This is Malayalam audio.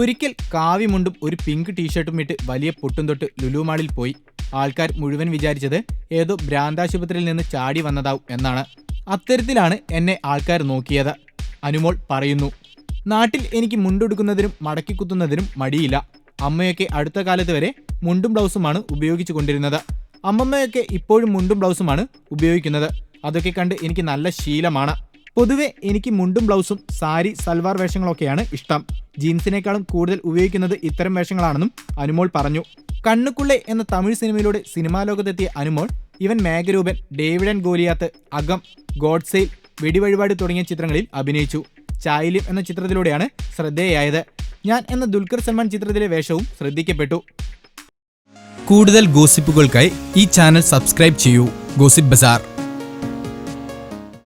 ഒരിക്കൽ കാവിമുണ്ടും ഒരു പിങ്ക് ടീഷർട്ടും ഇട്ട് വലിയ പൊട്ടും തൊട്ട് ലുലുമാളിൽ പോയി. ആൾക്കാർ മുഴുവൻ വിചാരിച്ചത് ഏതോ ഭ്രാന്താശുപത്രിയിൽ നിന്ന് ചാടി വന്നതാവും എന്നാണ്. അത്തരത്തിലാണ് എന്നെ ആൾക്കാർ നോക്കിയത്. അനുമോൾ പറയുന്നു നാട്ടിൽ എനിക്ക് മുണ്ടെടുക്കുന്നതിനും മടക്കി കുത്തുന്നതിനും മടിയില്ല. അമ്മയൊക്കെ അടുത്ത കാലത്ത് വരെ മുണ്ടും ബ്ലൗസുമാണ് ഉപയോഗിച്ചു കൊണ്ടിരുന്നത്. അമ്മമ്മയൊക്കെ ഇപ്പോഴും മുണ്ടും ബ്ലൗസുമാണ് ഉപയോഗിക്കുന്നത്. അതൊക്കെ കണ്ട് എനിക്ക് നല്ല ശീലമാണ്. പൊതുവെ എനിക്ക് മുണ്ടും ബ്ലൗസും സാരി സൽവാർ വേഷങ്ങളൊക്കെയാണ് ഇഷ്ടം. ജീൻസിനേക്കാളും കൂടുതൽ ഉപയോഗിക്കുന്നത് ഇത്തരം വേഷങ്ങളാണെന്നും അനുമോൾ പറഞ്ഞു. കണ്ണുക്കുള്ളെ എന്ന തമിഴ് സിനിമയിലൂടെ സിനിമാ ലോകത്തെത്തിയ അനുമോൾ ഇവൻ മേഘരൂപൻ ഡേവിഡ് ആൻഡ് ഗോലിയാത്ത് അകം ഗോഡ്സെയിൽ വെടിവഴിപാട് തുടങ്ങിയ ചിത്രങ്ങളിൽ അഭിനയിച്ചു. ചായലിം എന്ന ചിത്രത്തിലൂടെയാണ് ശ്രദ്ധേയായത്. ഞാൻ എന്ന ദുൽഖർ സൽമാൻ ചിത്രത്തിലെ വേഷവും ശ്രദ്ധിക്കപ്പെട്ടു. കൂടുതൽ ഗോസിപ്പുകൾക്കായി ഈ ചാനൽ സബ്സ്ക്രൈബ് ചെയ്യൂ. ഗോസിപ്പ് ബസാർ.